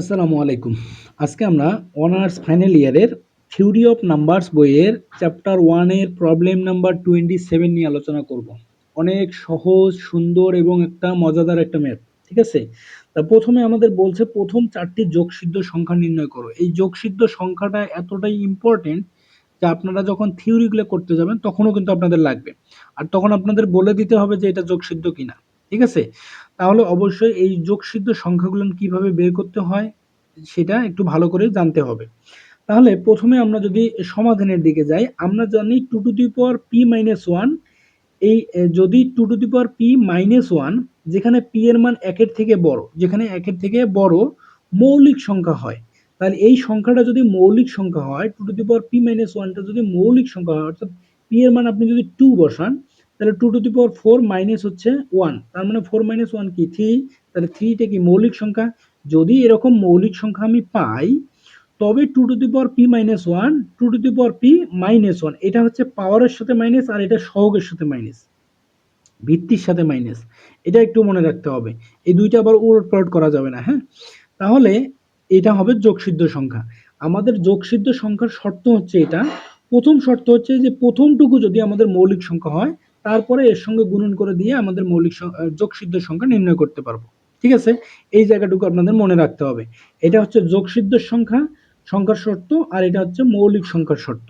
আসসালামু আলাইকুম। আজকে আমরা অনার্স ফাইনাল ইয়ারের থিওরি অফ নাম্বারস বইয়ের চ্যাপ্টার ওয়ানের প্রবলেম নাম্বার টোয়েন্টি সেভেন নিয়ে আলোচনা করব। অনেক সহজ, সুন্দর এবং একটা মজাদার একটা ম্যাথ ঠিক আছে? তা প্রথমে আমাদের বলছে প্রথম চারটি যোগসিদ্ধ সংখ্যা নির্ণয় করো। এই যোগসিদ্ধ সংখ্যাটা এতটাই ইম্পর্টেন্ট যে আপনারা যখন থিওরিগুলো করতে যাবেন তখনও কিন্তু আপনাদের লাগবে। আর তখন আপনাদের বলে দিতে হবে যে এটা যোগসিদ্ধ কিনা। ঠিক আছে? তাহলে অবশ্যই এই যোগসিদ্ধ সংখ্যাগুলো কীভাবে বের করতে হয় সেটা একটু ভালো করে জানতে হবে। তাহলে প্রথমে আমরা যদি সমাধানের দিকে যাই, আমরা জানি two to the power P minus one, এই যদি two to the power P minus one, যেখানে পি এর মান একের থেকে বড়, যেখানে একের থেকে বড় মৌলিক সংখ্যা হয়, তাহলে এই সংখ্যাটা যদি মৌলিক সংখ্যা হয়, two to the power P minus ওয়ানটা যদি মৌলিক সংখ্যা হয়, অর্থাৎ পি এর মান আপনি যদি টু বসান তাহলে two to the power four minus হচ্ছে ওয়ান তার মানে ফোর মাইনাস ওয়ান কি? থ্রি তাহলে থ্রিটা কি মৌলিক সংখ্যা? যদি এরকম মৌলিক সংখ্যা আমি পাই, তবে two to the power P minus one two to the power P minus one এটা হচ্ছে পাওয়ারের সাথে মাইনাস আর এটা সহগের সাথে মাইনাস ভিত্তির সাথে মাইনাস এটা একটু মনে রাখতে হবে। এই দুইটা আবার উলট করা যাবে না হ্যাঁ? তাহলে এটা হবে যোগসিদ্ধ সংখ্যা। আমাদের যোগসিদ্ধ সংখ্যার শর্ত হচ্ছে এটা। প্রথম শর্ত হচ্ছে যে প্রথমটুকু যদি আমাদের মৌলিক সংখ্যা হয় তারপরে এর সঙ্গে গুণন করে দিয়ে আমাদের মৌলিক যোগসিদ্ধ সংখ্যা নির্ণয় করতে পারব। ঠিক আছে? এই জায়গাটুকু আপনাদের মনে রাখতে হবে। এটা হচ্ছে যোগসিদ্ধ সংখ্যা, সংখ্যার শর্ত, আর এটা হচ্ছে মৌলিক সংখ্যার শর্ত।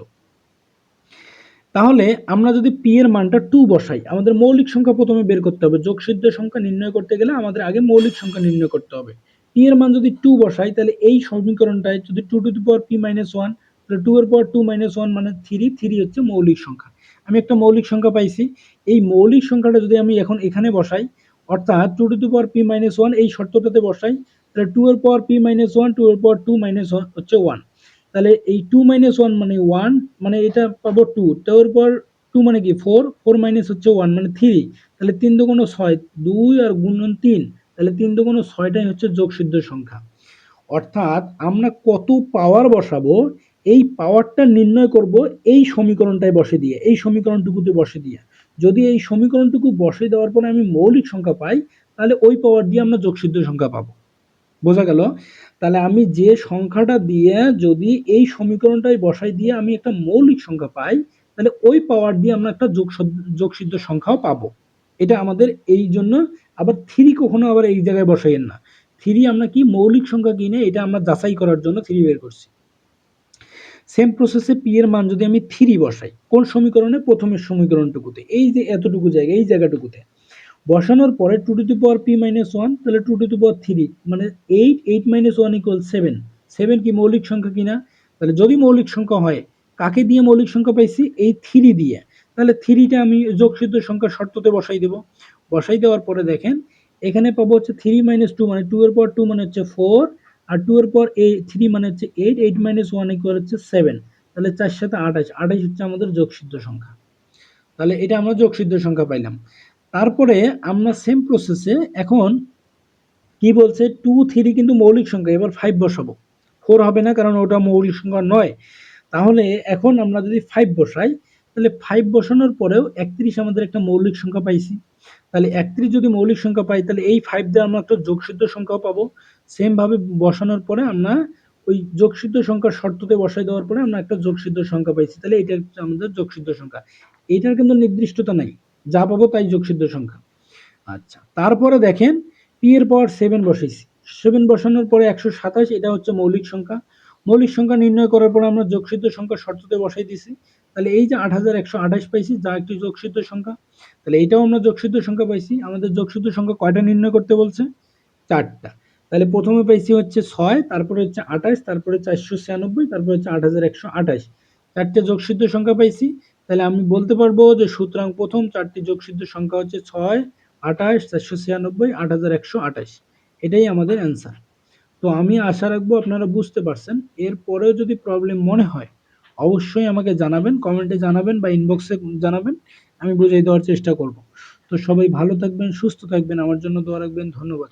তাহলে আমরা যদি পি এর মানটা টু বসাই, আমাদের মৌলিক সংখ্যা প্রথমে বের করতে হবে। যোগসিদ্ধ সংখ্যা নির্ণয় করতে গেলে আমাদের আগে মৌলিক সংখ্যা নির্ণয় করতে হবে। পি এর মান যদি টু বসাই, তাহলে এই সমীকরণটায় যদি two to the power P minus one তাহলে টু এর পাওয়ার টু মাইনাস ওয়ান মানে থ্রি থ্রি হচ্ছে মৌলিক সংখ্যা। আমি একটা মৌলিক সংখ্যা পাইছি। এই মৌলিক সংখ্যাটা যদি আমি এখন এখানে বসাই, অর্থাৎ two to the power P minus one এই শর্তটাতে বসাই, তাহলে টু এর power P minus one two এর পাওয়ার টু মাইনাস ওয়ান হচ্ছে ওয়ান তাহলে এই টু মাইনাস ওয়ান মানে ওয়ান মানে এটা পাবো টু টু এর পর টু মানে কি? ফোর ফোর মাইনাস হচ্ছে ওয়ান মানে থ্রি তাহলে তিন দুগুণ ছয়, দুই আর গুণন তিন, তাহলে তিন দুগুণ ছয়টাই হচ্ছে যোগসিদ্ধ সংখ্যা। অর্থাৎ আমরা কত পাওয়ার বসাবো এই পাওয়ারটা নির্ণয় করব এই সমীকরণটায় বসে দিয়ে, এই সমীকরণটুকুতে বসে দিয়ে। যদি এই সমীকরণটুকু বসে দেওয়ার পরে আমি মৌলিক সংখ্যা পাই, তাহলে ওই পাওয়ার দিয়ে আমরা যোগসিদ্ধ সংখ্যা পাবো। বোঝা গেল? তাহলে আমি যে সংখ্যাটা দিয়ে যদি এই সমীকরণটাই বসাই দিয়ে আমি একটা মৌলিক সংখ্যা পাই, তাহলে ওই পাওয়ার দিয়ে আমরা একটা যোগ যোগসিদ্ধ সংখ্যাও পাবো। এটা আমাদের এই জন্য আবার থ্রি কখনো আবার এই জায়গায় বসাইয়েন না। থ্রি আমরা কি মৌলিক সংখ্যা কিনে এটা আমরা যাচাই করার জন্য থ্রি বের করছি। সেম প্রসেসে পি এর মান যদি আমি থ্রি বসাই, কোন সমীকরণে? প্রথমের সমীকরণটুকুতে। এই যে এতটুকু জায়গা এই জায়গাটুকুতে। বসানোর পরে two to the power P minus one তাহলে two to the power three মানে eight eight minus one equal seven seven কি মৌলিক সংখ্যা কিনা? তাহলে যদি মৌলিক সংখ্যা হয়, কাকে দিয়ে মৌলিক সংখ্যা পাইছি? এই থ্রি দিয়ে। তাহলে থ্রিটা আমি যোগসিদ্ধ সংখ্যা শর্ততে বসাই দেবো। বসাই দেওয়ার পরে দেখেন, এখানে পাবো হচ্ছে থ্রি মাইনাস টু মানে টু এর পর টু মানে হচ্ছে ফোর আর টু এর পর এই থ্রি মানে হচ্ছে eight eight minus one equal হচ্ছে সেভেন তাহলে চার সাথে আঠাশ আঠাশ হচ্ছে আমাদের যোগসিদ্ধ সংখ্যা। তাহলে এটা আমরা যোগসিদ্ধ সংখ্যা পাইলাম। তারপরে আমরা সেম প্রসেসে এখন কি বলছে? টু থ্রি কিন্তু মৌলিক সংখ্যা, এবার ফাইভ বসাবো। ফোর হবে না, কারণ ওটা মৌলিক সংখ্যা নয়। তাহলে এখন আমরা যদি ফাইভ বসাই, তাহলে ফাইভ বসানোর পরেও একত্রিশ আমাদের একটা মৌলিক সংখ্যা পাইছি। তাহলে একত্রিশ যদি মৌলিক সংখ্যা পাই, তাহলে এই ফাইভ দিয়ে আমরা একটা যোগসিদ্ধ সংখ্যাও পাবো। সেমভাবে বসানোর পরে আমরা ওই যোগসিদ্ধ সংখ্যার শর্ততে বসাই দেওয়ার পরে আমরা একটা যোগসিদ্ধ সংখ্যা পাইছি। তাহলে এটা হচ্ছে আমাদের যোগসিদ্ধ সংখ্যা। এটার কিন্তু নির্দিষ্টতা নাই। যা পাবো তাই যোগসিদ্ধ সংখ্যা। আচ্ছা তারপরে দেখেন পি এর পাওয়ার সেভেন বসাইছি। সেভেন বসানোর পরে একশো সাতাশ, এটা হচ্ছে মৌলিক সংখ্যা। মৌলিক সংখ্যা নির্ণয় করার পর আমরা যোগসিদ্ধ সংখ্যা শর্ততে বসাই দিছি। তাহলে এই যে আট হাজার একশো আঠাশ পাইছি, যা একটি যোগসিদ্ধ সংখ্যা, তাহলে এটাও আমরা যোগসিদ্ধ সংখ্যা পাইছি। আমাদের যোগসিদ্ধ সংখ্যা কয়টা নির্ণয় করতে বলছে? চারটা। তাহলে প্রথমে পাইছি হচ্ছে ছয়, তারপরে হচ্ছে আঠাশ, তারপরে চারশো ছিয়ানব্বই, তারপরে হচ্ছে আট হাজার একশো আঠাশ। চারটে যোগসিদ্ধ সংখ্যা পাইছি। তাহলে আমি বলতে পারব যে সুতরাং প্রথম চারটি যোগসিদ্ধ সংখ্যা হচ্ছে ছয়, আঠাশ, চারশো ছিয়ানব্বই, আট হাজার একশো আঠাশ। এটাই আমাদের অ্যান্সার তো আমি আশা রাখব আপনারা বুঝতে পারছেন। এরপরেও যদি প্রবলেম মনে হয় অবশ্যই আমাকে জানাবেন কমেন্টে জানাবেন বা ইনবক্সে জানাবেন, আমি বুঝিয়ে দেওয়ার চেষ্টা করব। তো সবাই ভালো থাকবেন, সুস্থ থাকবেন, আমার জন্য দোয়া রাখবেন, ধন্যবাদ।